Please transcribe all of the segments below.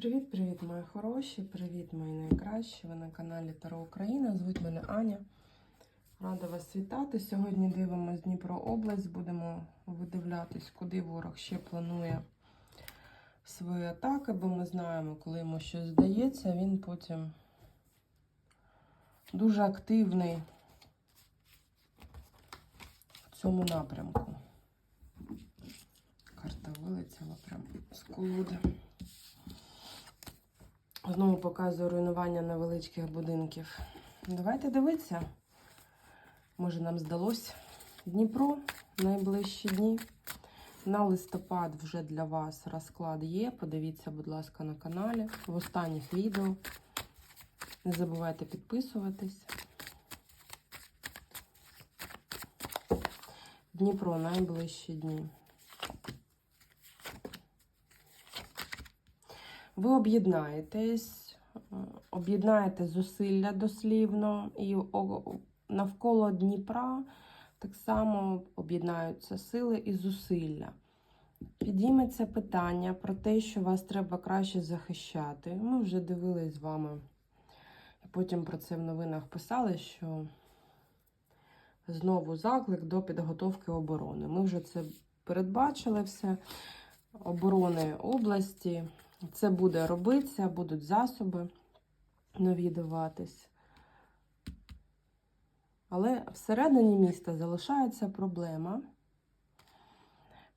Привіт-привіт, мої хороші! Привіт, мої найкращі! Ви на каналі Таро Україна. Звуть мене Аня. Рада вас вітати. Сьогодні дивимося Дніпро область. Будемо видивлятись, куди ворог ще планує свої атаки, бо ми знаємо, коли йому щось здається, він потім дуже активний в цьому напрямку. Карта вилетіла прямо з колоди. Знову показую руйнування невеличких будинків. Давайте дивитися. Може, нам здалось. Дніпро найближчі дні. На листопад вже для вас розклад є. Подивіться, будь ласка, на каналі. В останніх відео. Не забувайте підписуватись. Дніпро найближчі дні. Ви об'єднаєтесь, е, об'єднаєте зусилля дослівно, і навколо Дніпра так само об'єднаються сили і зусилля. Підійметься питання про те, що вас треба краще захищати. Ми вже дивились з вами, і потім про це в новинах писали, що знову заклик до підготовки оборони. Ми вже це передбачили все. Оборони області. Це буде робитися, будуть засоби нові даватись. Але всередині міста залишається проблема.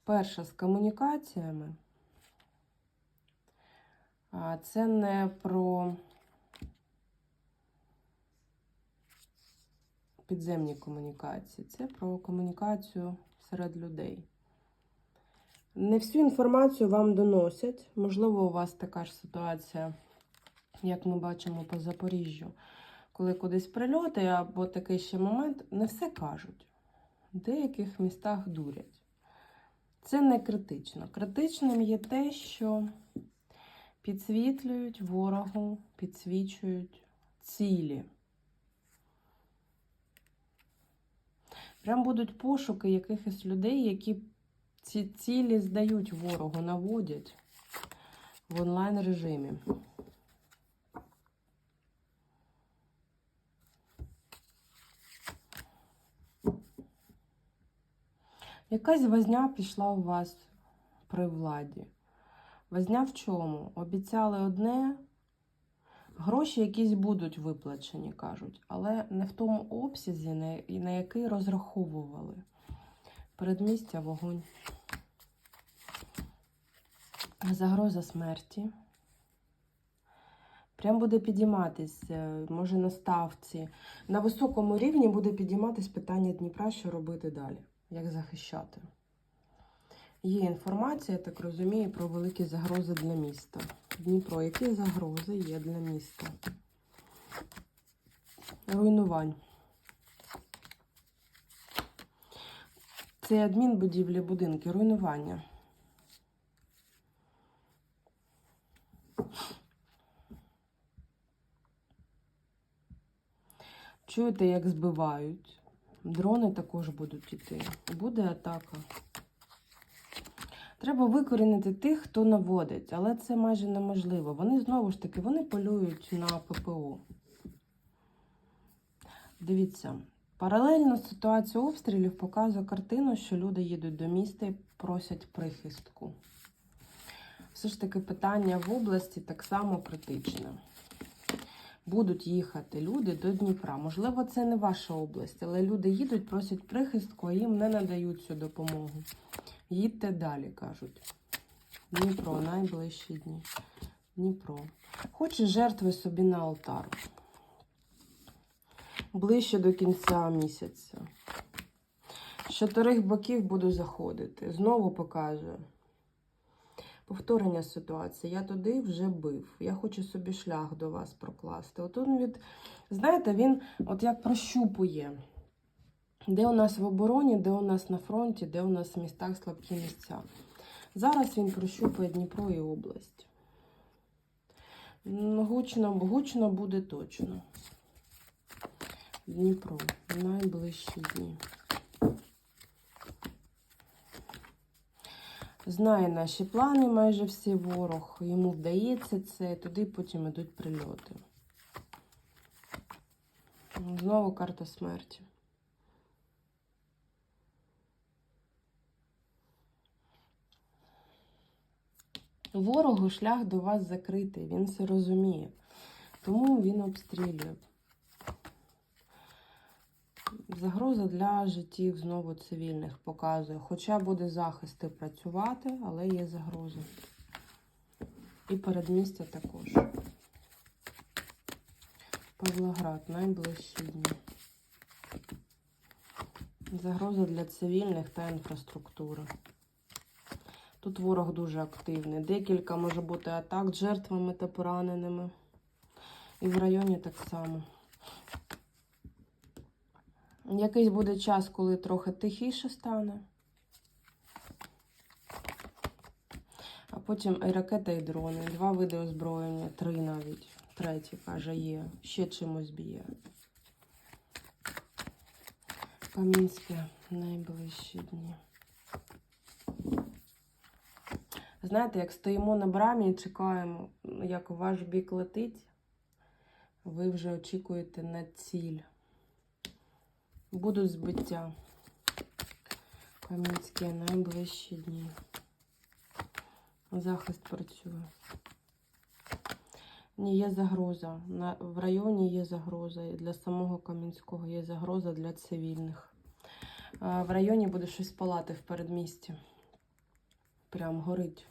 Перша з комунікаціями. Це не про підземні комунікації, це про комунікацію серед людей. Не всю інформацію вам доносять. Можливо, у вас така ж ситуація, як ми бачимо по Запоріжжю, коли кудись прильоти, або такий ще момент, не все кажуть. В деяких містах дурять. Це не критично. Критичним є те, що підсвітлюють ворогу, підсвічують цілі. Прям будуть пошуки якихось людей, які ці цілі здають ворогу, наводять в онлайн режимі. Якась возня пішла у вас при владі. Возня в чому? Обіцяли одне, гроші якісь будуть виплачені, кажуть, але не в тому обсязі, на- який розраховували. Передмістя вогонь. Загроза смерті. Прям буде підійматись, е, може на ставці. На високому рівні буде підійматись питання Дніпра, що робити далі, як захищати. Є інформація, я так розумію, про великі загрози для міста. Дніпро, які загрози є для міста? Руйнувань. Це адмінбудівлі, будинки, руйнування. Чуєте, як збивають. Дрони також будуть йти. Буде атака. Треба викорінити тих, хто наводить, але це майже неможливо. Вони знову ж таки вони полюють на ППО. Дивіться, паралельно ситуація обстрілів показує картину, що люди їдуть до міста і просять прихистку. Все ж таки питання в області так само критичне. Будуть їхати люди до Дніпра. Можливо, це не ваша область, але люди їдуть, просять прихистку, а їм не надають цю допомогу. Їдьте далі, кажуть. Дніпро, найближчі дні. Дніпро. Хоче жертви собі на алтар. Ближче до кінця місяця. З чотирьох боків буду заходити. Знову показую. Повторення ситуації. Я туди вже бив. Я хочу собі шлях до вас прокласти. От він від, знаєте, він от як прощупує, де у нас в обороні, де у нас на фронті, де у нас в містах слабкі місця. Зараз він прощупує Дніпро і область. Гучно, гучно буде точно. Дніпро. Найближчі дні. Знає наші плани майже всі ворог. Йому вдається це, туди потім йдуть прильоти. Знову карта смерті. Ворогу шлях до вас закритий, він це розуміє. Тому він обстрілює. Загроза для життів знову цивільних показує. Хоча буде захисти працювати, але є загроза. І передмістя також. Павлоград найближчі дні. Загроза для цивільних та інфраструктури. Тут ворог дуже активний. Декілька може бути атак жертвами та пораненими. І в районі так само. Якийсь буде час, коли трохи тихіше стане. А потім і ракета, і дрони. Два види озброєння, три навіть. Третій, каже, є. Ще чимось б'є. Камінське найближчі дні. Знаєте, як стоїмо на брамі і чекаємо, як ваш бік летить, ви вже очікуєте на ціль. Будуть збиття. Кам'янські найближчі дні. Захист працює. Ні, є загроза. На, в районі є загроза. І для самого Кам'янського є загроза для цивільних. А, в районі буде щось палати в передмісті. Прям горить.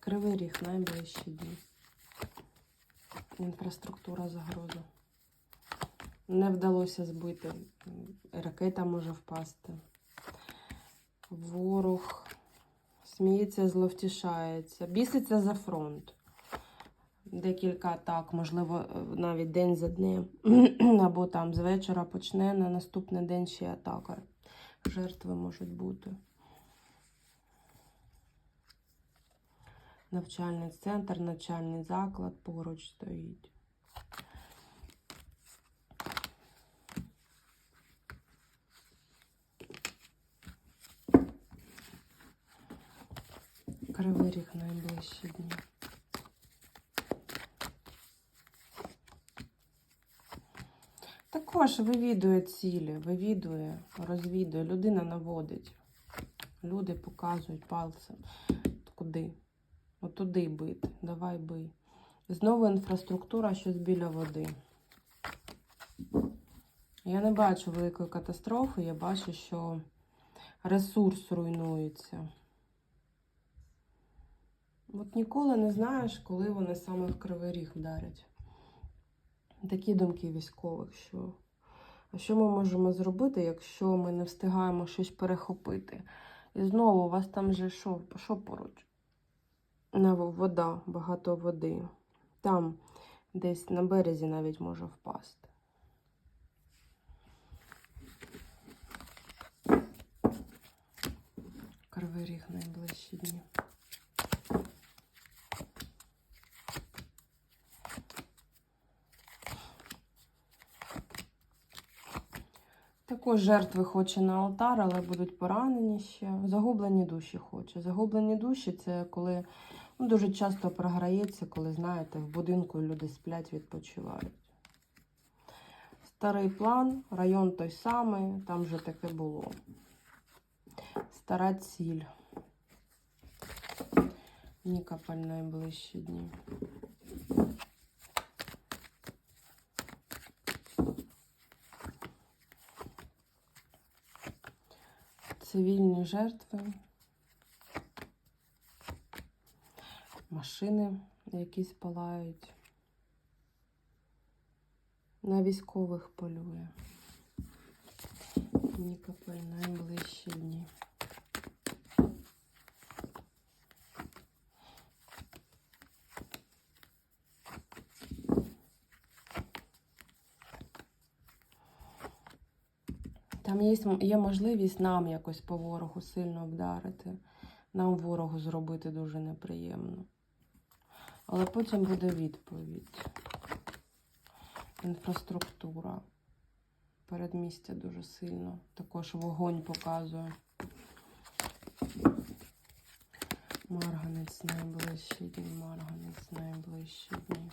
Кривий ріг найближчі дні. Інфраструктура загроза. Не вдалося збити. Ракета може впасти. Ворог сміється, зловтішається, біситься за фронт. Декілька атак, можливо, навіть день за днем, або там з вечора почне на наступний день ще атака. Жертви можуть бути. Навчальний центр, навчальний заклад поруч стоїть. Кривий ріг найближчі дні. Також вивідує цілі, вивідує, розвідує. Людина наводить. Люди показують пальцем. Куди? Отуди бити. Давай бий. Знову інфраструктура щось біля води. Я не бачу великої катастрофи, я бачу, що ресурс руйнується. От ніколи не знаєш, коли вони саме в кривий ріг вдарять. Такі думки військових, що а що ми можемо зробити, якщо ми не встигаємо щось перехопити? І знову у вас там же що, що поруч? Вода, багато води. Там десь на березі навіть може впасти. Кривий ріг найближчі дні. Також жертви хоче на алтар, але будуть поранені ще. Загублені душі хоче. Загублені душі це коли ну, дуже часто програється, коли, знаєте, в будинку люди сплять, відпочивають. Старий план, район той самий, там вже таке було. Стара ціль. Нікополь найближчі дні. Цивільні жертви, машини якісь палають, на військових полює. Нікополь найближчі дні. Там є, є можливість нам якось по ворогу сильно вдарити, нам ворогу зробити дуже неприємно. Але потім буде відповідь. Інфраструктура. передмістя дуже сильно. Також вогонь показує. Марганець найближчі дні, марганець найближчі дні.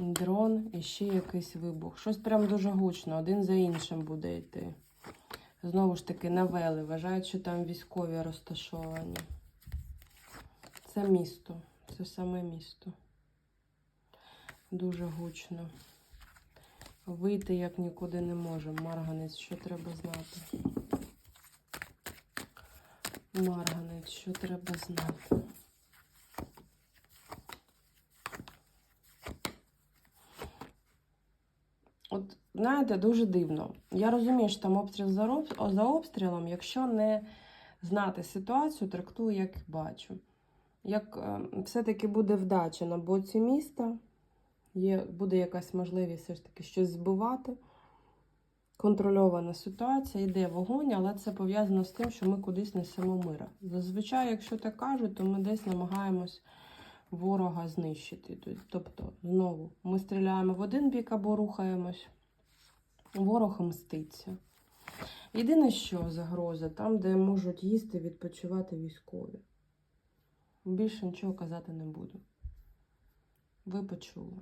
Дрон і ще якийсь вибух. Щось прям дуже гучно, один за іншим буде йти. Знову ж таки, навели. Вважають, що там військові розташовані. Це місто. Це саме місто. Дуже гучно. Вийти як нікуди не можемо. Марганець, що треба знати? Марганець, що треба знати? От, знаєте, дуже дивно. Я розумію, що там обстріл за, обстрілом, якщо не знати ситуацію, трактую, як бачу. Як е, все-таки буде вдача на боці міста, є, буде якась можливість все ж таки щось збивати. Контрольована ситуація, йде вогонь, але це пов'язано з тим, що ми кудись несемо мира. Зазвичай, якщо так кажуть, то ми десь намагаємось ворога знищити. Тобто, знову, ми стріляємо в один бік або рухаємось, ворог мститься. Єдине, що загроза, там, де можуть їсти, відпочивати військові. Більше нічого казати не буду. Ви почули.